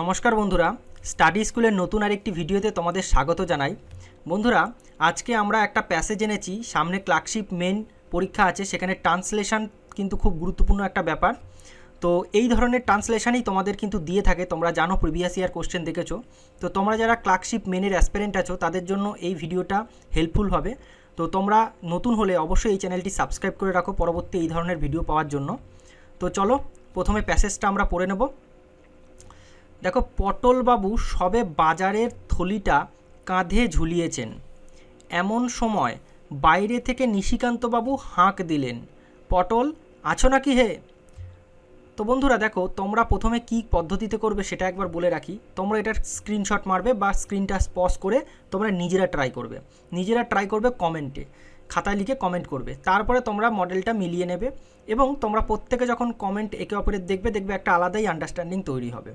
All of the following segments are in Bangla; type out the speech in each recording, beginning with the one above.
নমস্কার বন্ধুরা, স্টাডি স্কুলের নতুন আরেকটি ভিডিওতে তোমাদের স্বাগত জানাই। বন্ধুরা, আজকে আমরা একটা প্যাসেজ এনেছি, সামনে ক্লার্কশিপ মেন পরীক্ষা আছে, সেখানে ট্রান্সলেশন কিন্তু খুব গুরুত্বপূর্ণ একটা ব্যাপার। তো এই ধরনের ট্রান্সলেশনই তোমাদের কিন্তু দিয়ে থাকে, তোমরা জানো প্রিভিয়াস ইয়ার কোশ্চেন দেখেছ। তো তোমরা যারা ক্লার্কশিপ মেনের অ্যাসপিরেন্ট আছো, তাদের জন্য এই ভিডিওটা হেল্পফুল হবে। তো তোমরা নতুন হলে অবশ্যই এই চ্যানেলটি সাবস্ক্রাইব করে রাখো, পরবর্তী এই ধরনের ভিডিও পাওয়ার জন্য। তো চলো, প্রথমে প্যাসেজটা আমরা পড়ে নেব। দেখো, পটলবাবু সবে বাজারের থলিটা কাঁধে ঝুলিয়েছেন। এমন সময় বাইরে থেকে নিশিকান্তবাবু হাঁক দিলেন, পটল, আছো নাকি হে? তো বন্ধুরা, দেখো, তোমরা প্রথমে কি পদ্ধতিতে করবে সেটা একবার বলে রাখি। তোমরা এটার স্ক্রিনশট মারবে বা স্ক্রিনটা পজ করে তোমরা নিজেরা ট্রাই করবে। নিজেরা ট্রাই করবে কমেন্টে খাতায় লিখে কমেন্ট করবে। তারপরে তোমরা মডেলটা মিলিয়ে নেবে এবং তোমরা প্রত্যেকে যখন কমেন্ট একে অপরের দেখবে দেখবে একটা আলাদাই আন্ডারস্ট্যান্ডিং তৈরি হবে।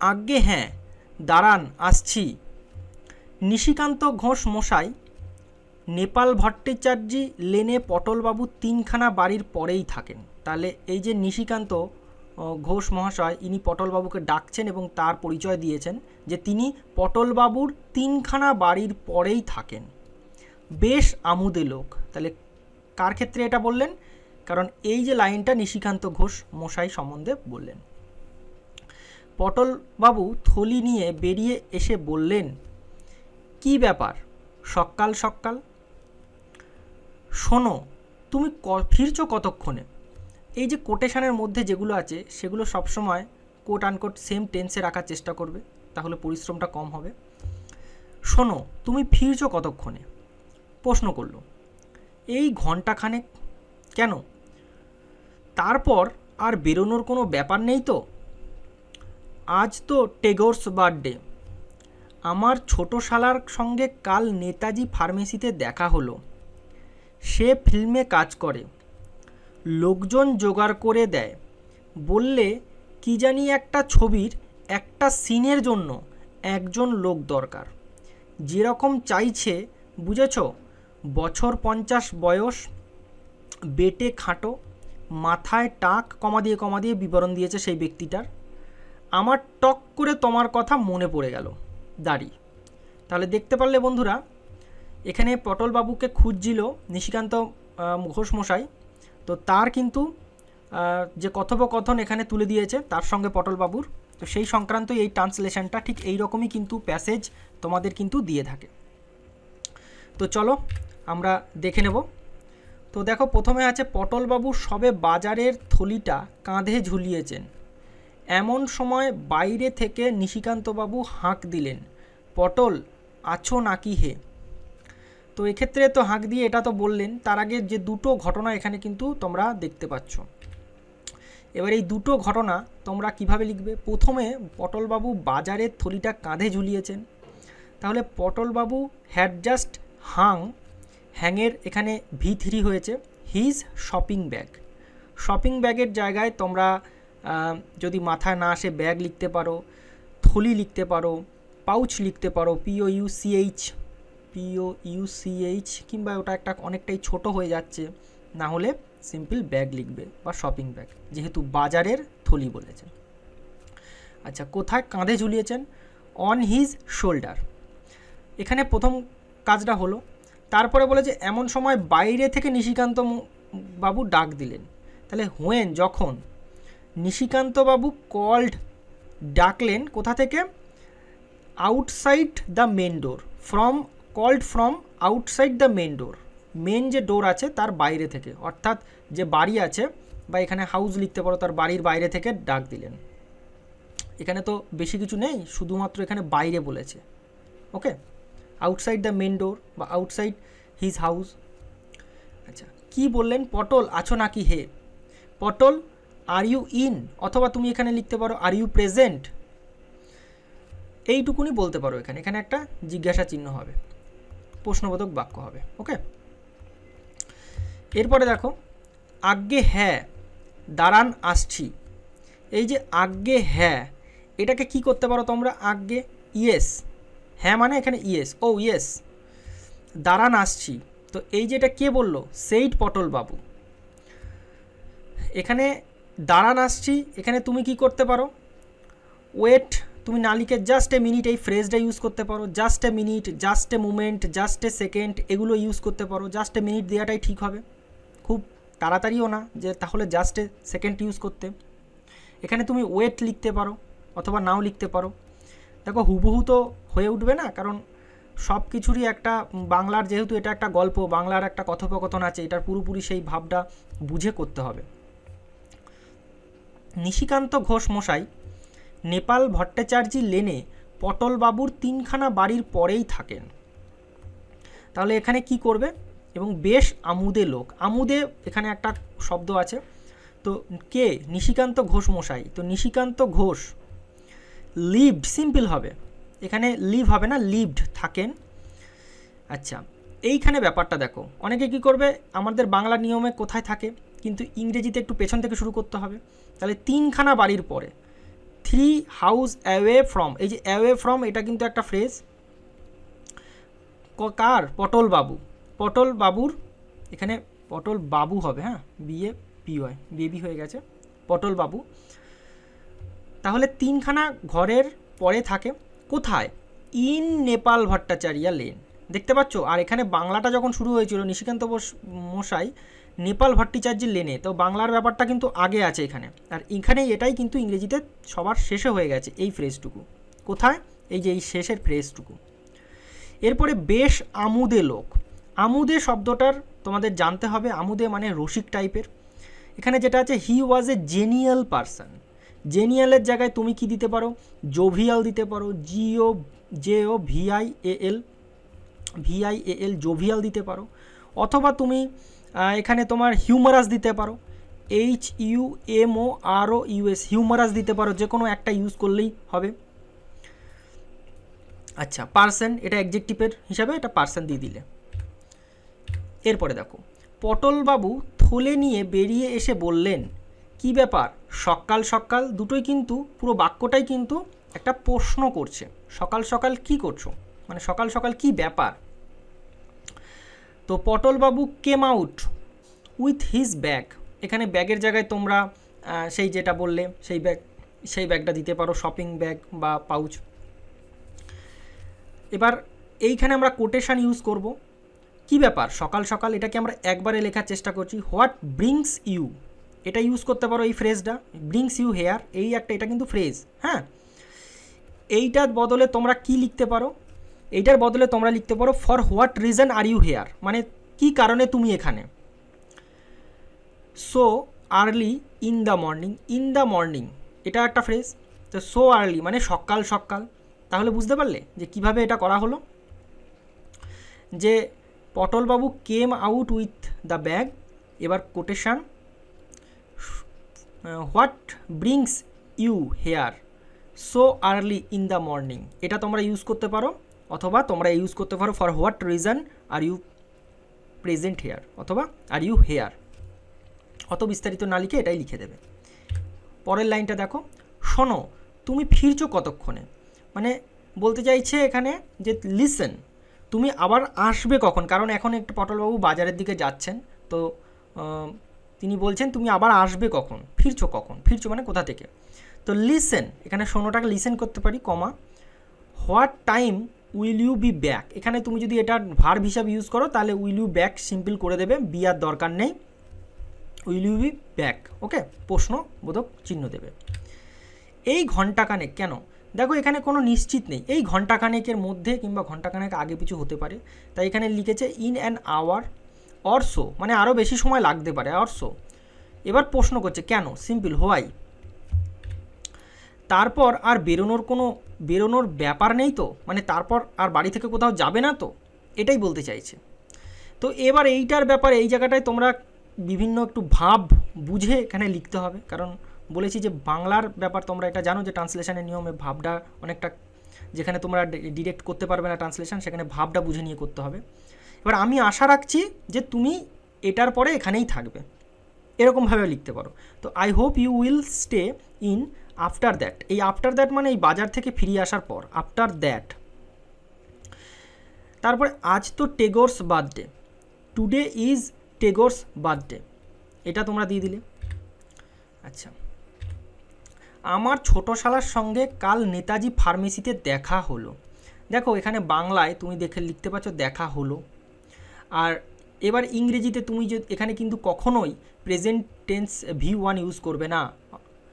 আজ্ঞে হ্যাঁ দাঁড়ান, আসছি। নিশিকান্ত ঘোষ মশাই, নেপাল ভট্টাচার্যি লেনে পটলবাবু তিনখানা বাড়ির পরেই থাকেন। তাহলে এই যে নিশিকান্ত ঘোষ মহাশয়, ইনি পটলবাবুকে ডাকছেন এবং তার পরিচয় দিয়েছেন যে তিনি পটলবাবুর তিনখানা বাড়ির পরেই থাকেন। বেশ আমুদে লোক। তাহলে কার ক্ষেত্রে এটা বললেন? কারণ এই যে লাইনটা নিশিকান্ত ঘোষ মশাই সম্বন্ধে বললেন। পটলবাবু থলি নিয়ে বেরিয়ে এসে বললেন, কি ব্যাপার? সকাল সকাল? শোনো, তুমি ক- ফিরছো কতক্ষণে? এই যে কোটেশানের মধ্যে যেগুলো আছে, সেগুলো সবসময় কোট আনকোট সেম টেন্সে রাখার চেষ্টা করবে, তাহলে পরিশ্রমটা কম হবে। শোনো, তুমি ফিরছো কতক্ষণে? প্রশ্ন করল, এই ঘন্টাখানেক কেন? তারপর আর বেরোনোর কোনো ব্যাপার নেই তো? আজ তো টেগোর্স বার্থডে। আমার ছোট শালার সঙ্গে কাল নেতাজি ফার্মেসিতে দেখা হলো। সে ফিল্মে কাজ করে। লোকজন জোগাড় করে দেয়। বললে, কি জানি একটা ছবির একটা সিনের জন্য একজন লোক দরকার। যেরকম চাইছে, বুঝেছ? বছর পঞ্চাশ বয়স, বেটে খাটো, মাথায় টাক কমা দিয়ে কমা দিয়ে বিবরণ দিয়েছে সেই ব্যক্তিটার। আমার টক করে তোমার কথা মনে পড়ে গেল। দাড়ি। তাহলে দেখতে পারলে বন্ধুরা, এখানে পটলবাবুকে খুঁজছিল নিশিকান্ত ঘোষ মশাই। তো তার কিন্তু যে কথোপকথন এখানে তুলে দিয়েছে, তার সঙ্গে পটলবাবুর তো সেই সংক্রান্ত এই ট্রান্সলেশনটা ঠিক এই রকমই কিন্তু প্যাসেজ তোমাদের কিন্তু দিয়ে থাকে। তো চলো, আমরা দেখে নেব। তো দেখো, প্রথমে আছে পটলবাবু সবে বাজারের থলিটা কাঁধে ঝুলিয়েছেন। এমন সময় বাইরে থেকে নিশিকান্তবাবু হাঁক দিলেন, পটল, আছো নাকি হে? তো এক্ষেত্রে তো হাঁক দিয়ে এটা তো বললেন, তার আগে যে দুটো ঘটনা এখানে কিন্তু তোমরা দেখতে পাচ্ছ। এবার এই দুটো ঘটনা তোমরা কীভাবে লিখবে? প্রথমে পটলবাবু বাজারের থলিটা কাঁধে ঝুলিয়েছেন। তাহলে পটলবাবু হ্যাড জাস্ট হাং হ্যাংয়ের এখানে ভি থ্রি হয়েছে হিজ শপিং ব্যাগ শপিং ব্যাগের জায়গায় তোমরা যদি মাথায় না আসে ব্যাগ লিখতে পারো, থলি লিখতে পারো, পাউচ লিখতে পারো পিও ইউসিএইচ পিও ইউসিএইচ কিংবা ওটা একটা অনেকটাই ছোট হয়ে যাচ্ছে, না হলে সিম্পল ব্যাগ লিখবে বা শপিং ব্যাগ যেহেতু বাজারের থলি বলেছে। আচ্ছা কোথায় কাঁধে ঝুলিয়েছেন? অন হিজ শোল্ডার এখানে প্রথম কাজটা হলো, তারপরে বলে যে এমন সময় বাইরে থেকে নিশিকান্ত বাবু ডাক দিলেন। তাহলে হোয়েন যখন? নিশিকান্তবাবু কল্ড ডাকলেন কোথা থেকে? Outside the main door from called from outside the main door main যে ডোর আছে তার বাইরে থেকে, অর্থাৎ যে বাড়ি আছে বা এখানে হাউস লিখতে পারো, তার বাড়ির বাইরে থেকে ডাক দিলেন। এখানে তো বেশি কিছু নেই, শুধুমাত্র এখানে বাইরে বলেছে। Okay outside the main door বা আউটসাইড হিজ হাউস আচ্ছা কি বললেন? পটল, আছো নাকি হে? পটল আর ইউ ইন অথবা তুমি এখানে লিখতে পারো আর ইউ প্রেজেন্ট এইটুকুনি বলতে পারো এখানে। এখানে একটা জিজ্ঞাসা চিহ্ন হবে। প্রশ্নবোধক বাক্য হবে। ওকে এরপরে দেখো, আজ্ঞে হ্যাঁ দাঁড়ান, আসছি। এই যে আজ্ঞে হ্যাঁ এটাকে কি করতে পারো তোমরা? আজ্ঞে ইয়েস হ্যাঁ মানে এখানে ইয়েস ও ইয়েস দাঁড়ান, আসছি। তো এই যেটা কে বলল? সেইট পটল বাবু এখানে দাঁড়ান আসছি, এখানে তুমি কি করতে পারো? ওয়েট তুমি না লিখে জাস্ট এ মিনিট এই ফ্রেজটা ইউজ করতে পারো। Just a minute just a moment just a second এগুলো ইউজ করতে পারো। জাস্ট এ মিনিট দেওয়াটাই ঠিক হবে। খুব তাড়াতাড়িও না, যে তাহলে জাস্ট এ সেকেন্ড ইউজ করতে। এখানে তুমি ওয়েট লিখতে পারো, অথবা নাও লিখতে পারো। দেখো, হুবহু তো হয়ে উঠবে না, কারণ সব কিছুরই একটা, বাংলার যেহেতু এটা একটা গল্প, বাংলার একটা কথোপকথন আছে, এটার পুরোপুরি সেই ভাবটা বুঝে করতে হবে। নিশিকান্ত ঘোষ মশাই নেপাল ভট্টাচার্যি লেনে পটলবাবুর তিনখানা বাড়ির পরেই থাকেন। তাহলে এখানে কি করবে? এবং বেশ আমুদে লোক। আমুদে এখানে একটা শব্দ আছে। তো কে? নিশিকান্ত ঘোষ মশাই তো নিশিকান্ত ঘোষ, লিভড, সিম্পল হবে। এখানে লিভ হবে না, লিভড থাকেন। আচ্ছা এইখানে ব্যাপারটা দেখো। অনেকে কি করবে? আমাদের বাংলা নিয়মে কোথায় থাকে? কিন্তু ইংরেজিতে একটু পেছন থেকে শুরু করতে হবে। তাহলে তিনখানা বাড়ির পরে থ্রি হাউস অ্যাওয়ে ফ্রম এই যে অ্যাওয়ে ফ্রম এটা কিন্তু একটা ফ্রেজ কার? পটল বাবু। পটল বাবুর, এখানে পটল বাবু হবে হ্যাঁ? বিএ পিওয়াই বেবি হয়ে গেছে, পটল বাবু। তাহলে তিনখানা ঘরের পরে থাকে, কোথায়? ইন নেপাল ভট্টাচার্যা লেন দেখতে পাচ্ছ? আর এখানে বাংলাটা যখন শুরু হয়েছিল, নিশিকান্ত বোস মশাই নেপাল ভট্টাচার্যের লেনে। তো বাংলার ব্যাপারটা কিন্তু আগে আছে এখানে। আর এখানে এটাই কিন্তু ইংরেজিতে সবার শেষে হয়ে গেছে এই ফ্রেজটুকু। কোথায়? এই যে এই শেষের ফ্রেজটুকু। এরপরে বেশ আমুদে লোক। আমুদে শব্দটার তোমাদের জানতে হবে, আমুদে মানে রসিক টাইপের। এখানে যেটা আছে হি ওয়াজ এ জেনিয়াল পারসন জেনিয়ালের জায়গায় তুমি কি দিতে পারো? জোভিয়াল দিতে পারো। J O J O V I A L V I A L jovial দিতে পারো। অথবা তুমি এখানে তোমার হিউমারাস দিতে পারো H U M O R O U S humorous দিতে পারো যে কোনো একটা ইউজ করলেই হবে। আচ্ছা পার্সন এটা অ্যাডজেক্টিভের হিসাবে এটা পার্সন দিয়ে দিলে। এরপরে দেখো, পটলবাবু থলে নিয়ে বেরিয়ে এসে বললেন, কি ব্যাপার? সকাল সকাল দুটোই কিন্তু, পুরো বাক্যটাই কিন্তু একটা প্রশ্ন করছে। সকাল সকাল কি করছ? মানে সকাল সকাল কি ব্যাপার? তো Potolbabu came out with his bag এখানে ব্যাগের জায়গায় তোমরা সেই যেটা বললে, সেই ব্যাগ, সেই ব্যাগটা দিতে পারো শপিং ব্যাগ বা পাউচ এবার এইখানে আমরা কোটেশান ইউজ করব। কি ব্যাপার? সকাল সকাল এটাকে আমরা একবারে লেখার চেষ্টা করছি। হোয়াট ব্রিংস ইউ এটা ইউজ করতে পারো এই ফ্রেজটা ব্রিংস ইউ হেয়ার এই একটা, এটা কিন্তু ফ্রেজ হ্যাঁ? এইটার বদলে তোমরা কি লিখতে পারো? এইটার বদলে তোমরা লিখতে পারো for what reason are you here মানে কি কারণে তুমি এখানে? So early in the morning in the morning এটা একটা ফ্রেজ তো সো আর্লি মানে সকাল সকাল। তাহলে বুঝতে পারলে যে কীভাবে এটা করা হলো? যে Potolbabu came out with the bag এবার quotation what brings you here so early in the morning এটা তোমরা ইউজ করতে পারো। অথবা তোমরা ইউজ করতে পারো for what reason are you present here অথবা আর ইউ হেয়ার অত বিস্তারিত না লিখে এটাই লিখে দেবে। পরের লাইনটা দেখো। শোনো, তুমি ফিরছো কতক্ষণে? মানে বলতে চাইছে এখানে যে লিসেন তুমি আবার আসবে কখন? কারণ এখন একটু পটলবাবু বাজারের দিকে যাচ্ছেন, তো তিনি বলছেন তুমি আবার আসবে কখন? ফিরছো কখন? ফিরছো মানে কোথা থেকে? তো লিসেন এখানে শোনোটাকে লিসেন করতে পারি, comma what time will you be back এখানে তুমি যদি এটা ভার্ব হিসাবে ইউজ করো, তাহলে উইল ইউ ব্যাক সিম্পল করে দেবে বি আর দরকার নেই। Will you be back okay প্রশ্ন বোধক চিহ্ন দেবে। এই ঘন্টাখানেক কেন? দেখো, এখানে কোনো নিশ্চিত নেই। এই ঘন্টাখানেকের মধ্যে কিংবা ঘন্টাখানেক আগে পিছু হতে পারে। তাই এখানে লিখেছে ইন অ্যান আওয়ার অরসো মানে আরও বেশি সময় লাগতে পারে অরসো এবার প্রশ্ন করছে, কেন? সিম্পল হোয়াই তারপর আর বেরোনোর কোনো বেরোনোর ব্যাপার নেই তো? মানে তারপর আর বাড়ি থেকে কোথাও যাবে না তো? এটাই বলতে চাইছে। তো এবার এইটার ব্যাপারে এই জায়গাটায় তোমরা বিভিন্ন একটু ভাব বুঝে এখানে লিখতে হবে। কারণ বলেছি যে বাংলার ব্যাপার তোমরা এটা জানো যে ট্রান্সলেশনের নিয়মে ভাবটা অনেকটা যেখানে তোমরা ডিরেক্ট করতে পারবে না ট্রান্সলেশন, সেখানে ভাবটা বুঝে নিয়ে করতে হবে। এবার আমি আশা রাখছি যে তুমি এটার পরে এখানেই থাকবে। এরকমভাবে লিখতে পারো। তো I hope you will stay in after that এই আফটার দ্যাট মানে এই বাজার থেকে ফিরিয়ে আসার পর আফটার দ্যাট তারপরে, আজ তো Tagore's birthday today is Tagore's birthday এটা তোমরা দিয়ে দিলে। আচ্ছা। আমার ছোট শালার সঙ্গে কাল নেতাজি ফার্মেসিতে দেখা হলো। দেখো, এখানে বাংলায় তুমি দেখে লিখতে পারছ দেখা হলো। আর এবার ইংরেজিতে তুমি যে, এখানে কিন্তু কখনোই present tense V one use করবে না।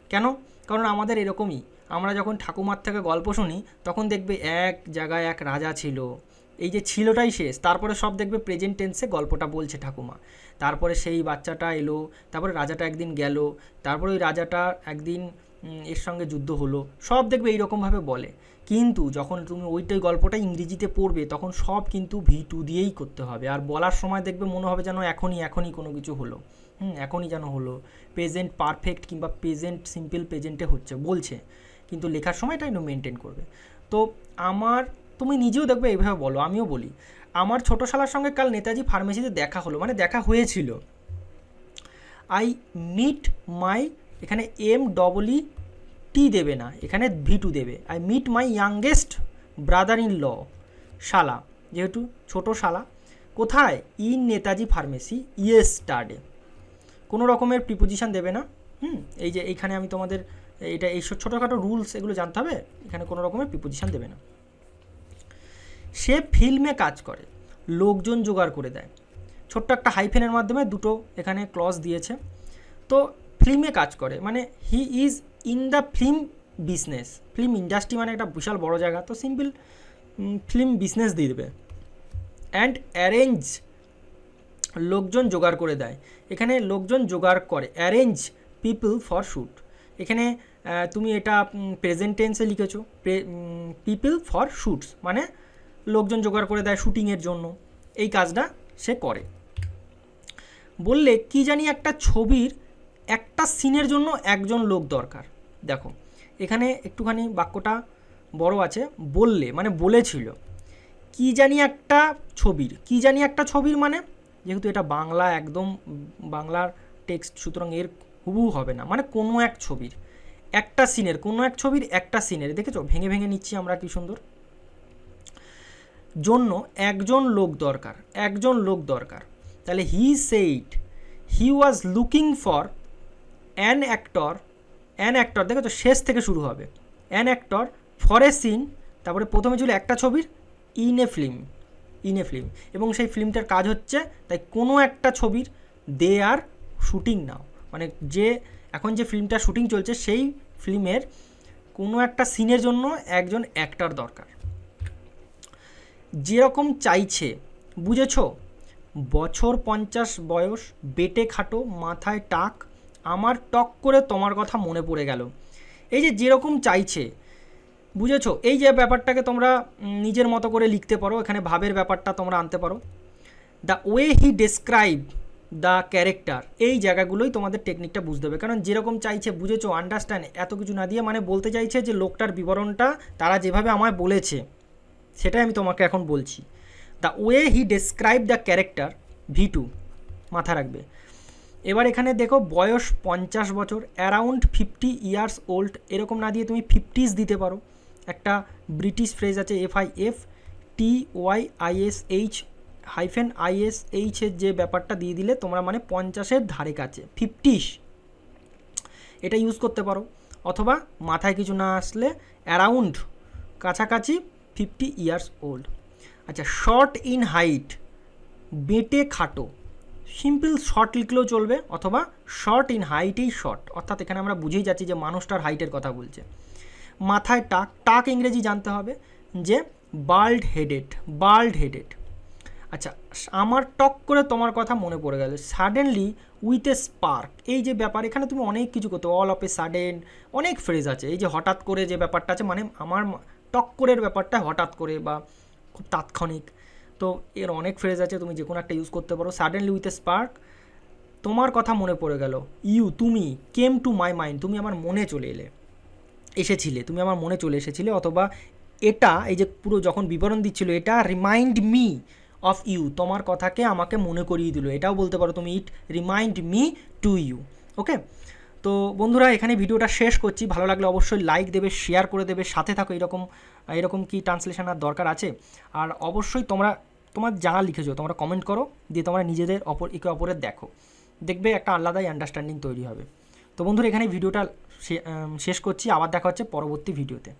কেন? কারণ আমাদের এরকমই। আমরা যখন ঠাকুমার থেকে গল্প শুনি, তখন দেখবে এক জায়গায় এক রাজা ছিল। এই যে ছিলটাই শেষ। তারপরে সব দেখবে প্রেজেন্ট টেন্সে গল্পটা বলছে ঠাকুমা। তারপরে সেই বাচ্চাটা এলো, তারপরে রাজাটা একদিন গেল, তারপরে ওই রাজাটা একদিন এর সঙ্গে যুদ্ধ হলো। সব দেখবে এইরকমভাবে বলে। কিন্তু যখন তুমি ওইটাই গল্পটা ইংরেজিতে পড়বে, তখন সব কিন্তু ভি টু দিয়েই করতে হবে। আর বলার সময় দেখবে মনে হবে যেন এখনই এখনই কোনো কিছু হলো। হুম, এখনই যেন হলো। প্রেজেন্ট পারফেক্ট কিংবা প্রেজেন্ট সিম্পল প্রেজেন্টে হচ্ছে, বলছে। কিন্তু লেখার সময়টা একটু মেনটেন করবে। তো আমার, তুমি নিজেও দেখবে এইভাবে বলো, আমিও বলি। আমার ছোটো শালার সঙ্গে কাল নেতাজি ফার্মেসিতে দেখা হলো মানে দেখা হয়েছিল। আই মিট মাই এখানে এম ডবলই টি দেবে না, এখানে ভি টু দেবে। I meet my youngest brother in law শালা, যেহেতু ছোট শালা। কোথায়? ইন নেতাজি ফার্মেসি ইয়েস স্টাডে কোনো রকমের প্রিপোজিশান দেবে না। হুম? এই যে এইখানে আমি তোমাদের এটা এই সব ছোটোখাটো রুলস এগুলো জানতে হবে, এখানে কোনো রকমের প্রিপোজিশন দেবে না। সে ফিল্মে কাজ করে, লোকজন জোগাড় করে দেয়। ছোট্ট একটা হাইফেনের মাধ্যমে দুটো এখানে ক্লজ দিয়েছে। তো ফিল্মে কাজ করে মানে he is in the film business film industry মানে একটা বিশাল বড় জায়গা, তো সিম্পল ফিল্ম বিজনেস দিয়ে দেবে। অ্যান্ড অ্যারেঞ্জ লোকজন জোগাড় করে দেয়। এখানে লোকজন জোগাড় করে অ্যারেঞ্জ পিপল ফর শ্যুট এখানে তুমি এটা প্রেজেন্ট টেন্সে লিখেছো পিপল ফর শ্যুটস মানে লোকজন জোগাড় করে দেয় শুটিংয়ের জন্য। এই কাজটা সে করে। বললে, কি জানি একটা ছবির একটা সিনের জন্য একজন লোক দরকার। দেখো, এখানে একটুখানি বাক্যটা বড় আছে, বললে মানে বলেছিল, কি জানি একটা ছবির, কি জানি একটা ছবির মানে? যেহেতু এটা বাংলা একদম বাংলার টেক্সট সুতরাং এর হুবহু হবে না। মানে কোনো এক ছবির, একটা সিনের, কোনো এক ছবির একটা সিনের, দেখেছ? ভেঙে ভেঙে নিচ্ছি আমরা, কি সুন্দর? জন্য একজন লোক দরকার, একজন লোক দরকার। তাহলে he said he was looking for an actor an actor দেখো তো শেষ থেকে শুরু হবে। An actor for a scene তারপরে প্রথমে ছিল একটা ছবির in a film in a film এবং সেই ফিল্মটার কাজ হচ্ছে, তাই কোনো একটা ছবির দে আর শুটিং নাও। মানে যে, এখন যে ফিল্মটা শুটিং চলছে, সেই ফিল্মের কোনো একটা সিনের জন্য একজন অ্যাক্টর দরকার। যেরকম চাইছে, বুঝেছ? বছর পঞ্চাশ বয়স, বেটে খাটো, মাথায় টাক, আমার টক করে তোমার কথা মনে পড়ে গেল। এই যে যেরকম চাইছে বুঝেছ? এই যে ব্যাপারটাকে তোমরা নিজের মতো করে লিখতে পারো, এখানে ভাবের ব্যাপারটা তোমরা আনতে পারো। The way he describe the character এই জায়গাগুলোই তোমাদের টেকনিকটা বুঝতে হবে। কারণ যেরকম চাইছে, বুঝেছ আন্ডারস্ট্যান্ড এত কিছু না দিয়ে মানে বলতে চাইছে যে লোকটার বিবরণটা তারা যেভাবে আমায় বলেছে, সেটাই আমি তোমাকে এখন বলছি। The way he describe the character V two মাথা রাখবে। এবার এখানে দেখো, বয়স পঞ্চাশ বছর অ্যারাউন্ড ফিফটি ইয়ার্স ওল্ড এরকম না দিয়ে তুমি ফিফটিস দিতে পারো। একটা ব্রিটিশ ফ্রেজ আছে F I F T Y I S H hyphen I S এইচের যে ব্যাপারটা দিয়ে দিলে তোমরা মানে পঞ্চাশের ধারে কাছে ফিফটিস এটা ইউজ করতে পারো। অথবা মাথায় কিছু না আসলে অ্যারাউন্ড কাছাকাছি ফিফটি ইয়ার্স ওল্ড আচ্ছা শর্ট ইন হাইট বেটে খাটো। সিম্পল শর্ট লিখলেও চলবে, অথবা শর্ট ইন হাইটেই শর্ট অর্থাৎ এখানে আমরা বুঝেই যাচ্ছি যে মানুষটার হাইটের কথা বলছে। মাথায় টাক টাক ইংরেজি জানতে হবে যে বাল্ড হেডেড বাল্ড হেডেড আচ্ছা আমার টক করে তোমার কথা মনে পড়ে গেল। সাডেনলি উইথ এ স্পার্ক এই যে ব্যাপার, এখানে তুমি অনেক কিছু করতে অল অফ এ সাডেন অনেক ফ্রেজ আছে। এই যে হঠাৎ করে যে ব্যাপারটা আছে মানে আমার টক করের ব্যাপারটা হঠাৎ করে বা খুব তাৎক্ষণিক। তো এর অনেক ফ্রেজ আছে, তুমি যে কোনো একটা ইউজ করতে পারো। সাডেনলি উইথ এ স্পার্ক তোমার কথা মনে পড়ে গেল। ইউ তুমি কেম টু মাই মাইন্ড তুমি আমার মনে চলে এলে। এসেছিলে, তুমি আমার মনে চলে এসেছিলে, অথবা এটা, এই যে পুরো যখন বিবরণ দিচ্ছিল, এটা রিমাইন্ড মি অফ ইউ তোমার কথাকে আমাকে মনে করিয়ে দিল, এটাও বলতে পারো তুমি it remind me to you okay তো বন্ধুরা, এখানে ভিডিওটা শেষ করছি, ভালো লাগলে অবশ্যই লাইক দেবে শেয়ার করে দেবে, সাথে থাকো, এরকম এরকম কি ট্রান্সলেশন আর দরকার আছে? আর অবশ্যই তোমরা, তোমার যা লিখেছো, তোমরা কমেন্ট করো, দিয়ে তোমরা নিজেদের অপর, একে অপরের দেখো, দেখবে একটা আলাদাই আন্ডারস্ট্যান্ডিং তৈরি হবে। তো বন্ধুরা, এখানে ভিডিওটা শেষ করছি। আবার দেখা হচ্ছে পরবর্তী ভিডিওতে